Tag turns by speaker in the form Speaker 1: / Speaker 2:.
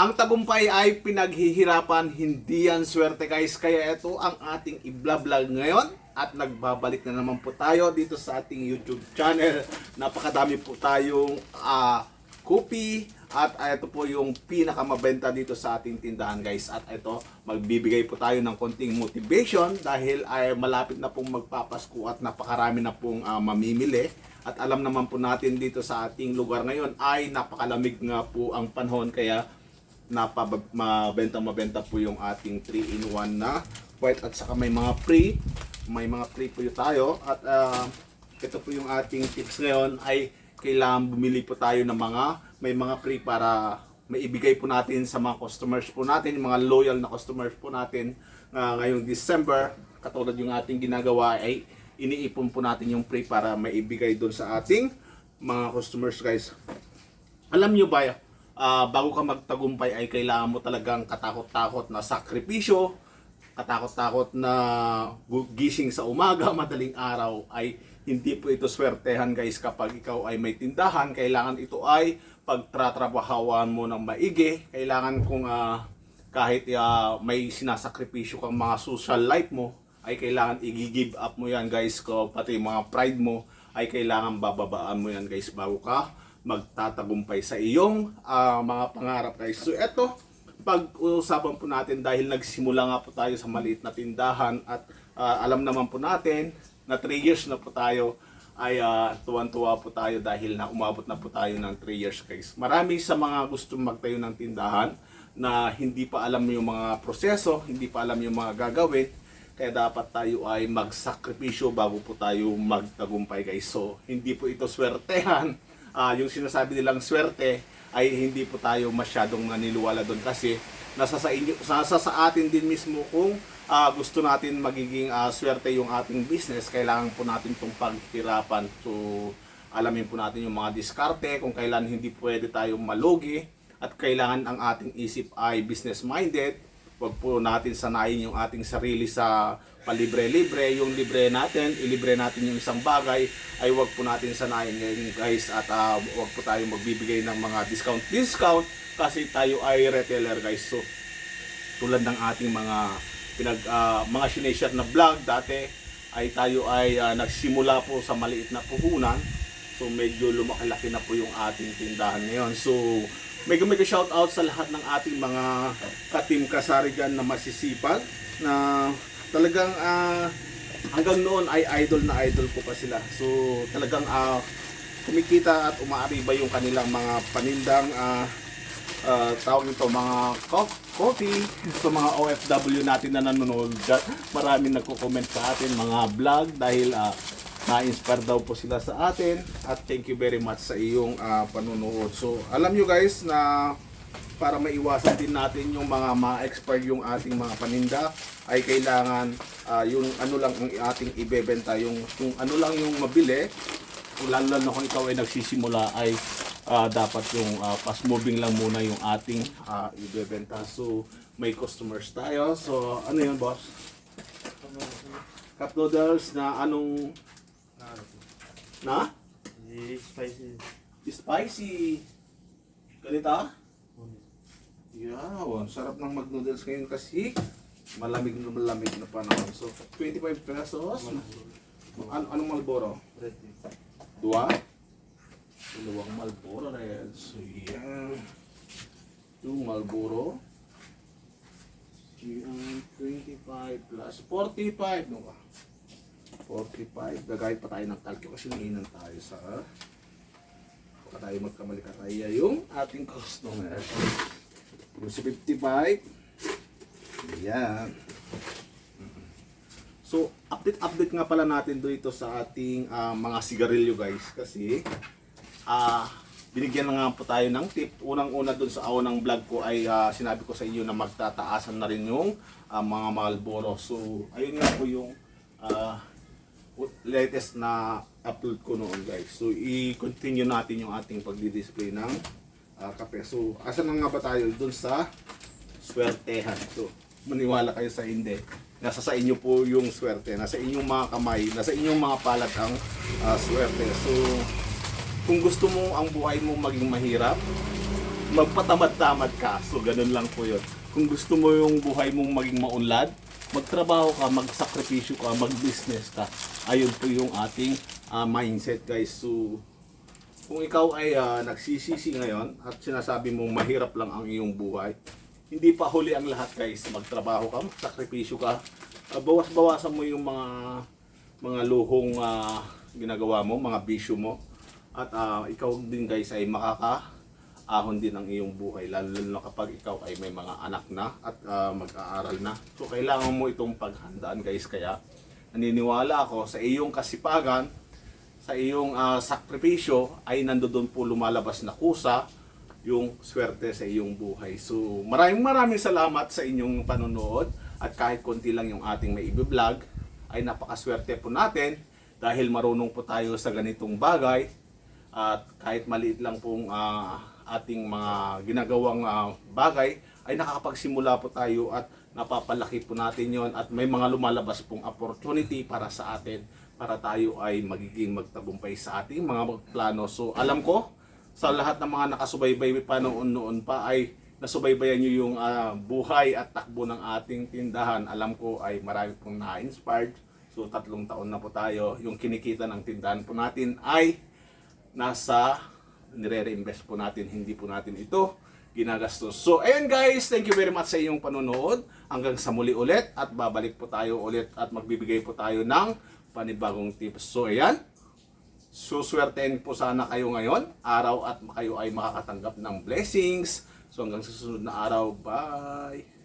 Speaker 1: Ang tagumpay ay pinaghihirapan, hindi yan swerte guys. Kaya ito ang ating i-vlog ngayon. At nagbabalik na naman po tayo dito sa ating YouTube channel. Napakadami po tayong ah, copy. At ito po yung pinakamabenta dito sa ating tindahan guys. At ito, magbibigay po tayo ng konting motivation dahil ay malapit na pong magpapasko at napakarami na pong ah, mamimili. At alam naman po natin dito sa ating lugar ngayon ay napakalamig nga po ang panahon kaya napabenta mabenta po yung ating 3-in-1 na white at saka may mga free may mga free po tayo. At ah, ito po yung ating tips ngayon ay kailangan bumili po tayo ng mga may mga free para maibigay po natin sa mga customers po natin mga loyal na customers po natin ah, ngayong December. Katulad yung ating ginagawa ay iniipon po natin yung free para maibigay doon sa ating mga customers guys. Alam nyo ba, ah, bago ka magtagumpay ay kailangan mo talagang katakot-takot na sakripisyo, katakot-takot na gising sa umaga, madaling araw ay hindi po ito swertehan guys. Kapag ikaw ay may tindahan, kailangan ito ay pagtratrabahawan mo ng maigi, kailangan kung ah, kahit ah, may sinasakripisyo kang mga social life mo, ay kailangan i-give up mo yan guys. Ko pati mga pride mo ay kailangan bababaan mo yan guys bago ka magtatagumpay sa iyong ah, mga pangarap guys. So eto, pag-uusapan po natin dahil nagsimula nga po tayo sa maliit na tindahan at ah, alam naman po natin na 3 years na po tayo ay ah, tuwan-tuwa po tayo dahil na umabot na po tayo ng 3 years guys. Marami sa mga gusto magtayo ng tindahan na hindi pa alam yung mga proseso, hindi pa alam yung mga gagawin, kaya dapat tayo ay magsakripisyo bago po tayo magtagumpay guys. So, hindi po ito swertehan. Ah, yung sinasabi nilang swerte ay hindi po tayo masyadong naniniwala doon kasi nasa sa inyo nasa sa atin din mismo kung ah, gusto natin magiging ah, swerte yung ating business, kailangan po natin itong paghirapan. So, alamin po natin yung mga diskarte, kung kailan hindi pwede tayo malugi at kailangan ang ating isip ay business minded Huwag po natin sanayin yung ating sarili sa palibre-libre. Yung libre natin, ilibre natin yung isang bagay, ay huwag po natin sanayin ngayon guys. At ah, huwag po tayo magbibigay ng mga discount-discount kasi tayo ay retailer guys. So, tulad ng ating mga pinag ah, mga sineshare na vlog dati ay tayo ay ah, nagsimula po sa maliit na puhunan. So medyo lumaki-laki na po yung ating tindahan ngayon. So mega mega shout out sa lahat ng ating mga katim kasari dyan na masisipag na talagang ah, hanggang noon ay idol na idol ko pa sila. So talagang ah, kumikita at umaariba yung kanilang mga panindang ah, uh, tawag ito mga co- coffee sa mga OFW natin na nanonood. Maraming nagko-comment sa atin mga vlog dahil uh, na-inspire daw po sila sa atin at thank you very much sa iyong uh, panunood. So alam nyo guys na para maiwasan din natin yung mga ma-expire yung ating mga paninda ay kailangan ah, yung ano lang ang ating ibebenta yung kung ano lang yung mabili lalo na kung ikaw ay nagsisimula ay ah, dapat yung ah, fast moving lang muna yung ating ah, ibebenta. So may customers tayo. So ano yun boss? Cup noodles na anong na?
Speaker 2: spicy.
Speaker 1: Spicy. Ganito? Yeah, oh, sarap ng mag-noodles ngayon kasi malamig na malamig na panahon. So, 25 pesos. Ano, anong Malboro?
Speaker 2: Red
Speaker 1: Dua? Dalawang Malboro red. So, yeah. Two Malboro. Yan, 25 plus 45. No ba? 45. Gagay pa tayo ng kalkyo kasi nanginan tayo sa baka tayo magkamali ka tayo yung ating customer. Yung si 55. Yan. So, update-update nga pala natin dito sa ating ah, mga sigarilyo guys. Kasi, ah, binigyan na nga po tayo ng tip. Unang-una dun sa unang vlog ko ay ah, sinabi ko sa inyo na magtataasan na rin yung ah, mga Marlboro. So, ayun nga po yung ah, latest na upload ko noon guys. So, i-continue natin yung ating pagdi-display ng ah, kape. So, asan na nga ba tayo? Dun sa swertehan. So, maniwala kayo sa hindi. Nasa sa inyo po yung swerte. Nasa inyong mga kamay, nasa inyong mga palad ang ah, swerte. So, kung gusto mo ang buhay mo maging mahirap, magpatamad-tamad ka. So, ganun lang po yun. Kung gusto mo yung buhay mong maging maunlad, magtrabaho ka, magsakripisyo ka, mag-business ka. Ayun po yung ating ah, mindset guys. So, kung ikaw ay ah, nagsisisi ngayon at sinasabi mong mahirap lang ang iyong buhay, hindi pa huli ang lahat guys. Magtrabaho ka, magsakripisyo ka. Ah, bawas-bawasan mo yung mga mga luhong ah, ginagawa mo, mga bisyo mo. At ah, ikaw din guys ay makaka ahon din ang iyong buhay lalo na kapag ikaw ay may mga anak na at ah, mag-aaral na. So kailangan mo itong paghandaan guys kaya naniniwala ako sa iyong kasipagan, sa iyong ah, sakripisyo ay nandoon po lumalabas na kusa yung swerte sa iyong buhay. So maraming maraming salamat sa inyong panonood at kahit konti lang yung ating may vlog ay napakaswerte po natin dahil marunong po tayo sa ganitong bagay at kahit maliit lang pong ah, ating mga ginagawang ah, bagay ay nakakapagsimula po tayo at napapalaki po natin yon at may mga lumalabas pong opportunity para sa atin para tayo ay magiging magtagumpay sa ating mga plano. So alam ko sa lahat ng mga nakasubaybay pa noon-noon pa ay nasubaybayan nyo yung ah, buhay at takbo ng ating tindahan. Alam ko ay marami pong na-inspired. So tatlong taon na po tayo. Yung kinikita ng tindahan po natin ay nasa nire-reinvest po natin, hindi po natin ito ginagastos. So, ayun guys, thank you very much sa iyong panonood. Hanggang sa muli ulit at babalik po tayo ulit at magbibigay po tayo ng panibagong tips. So, ayan. Suswertein po sana kayo ngayon, araw at kayo ay makakatanggap ng blessings. So, hanggang susunod na araw, bye!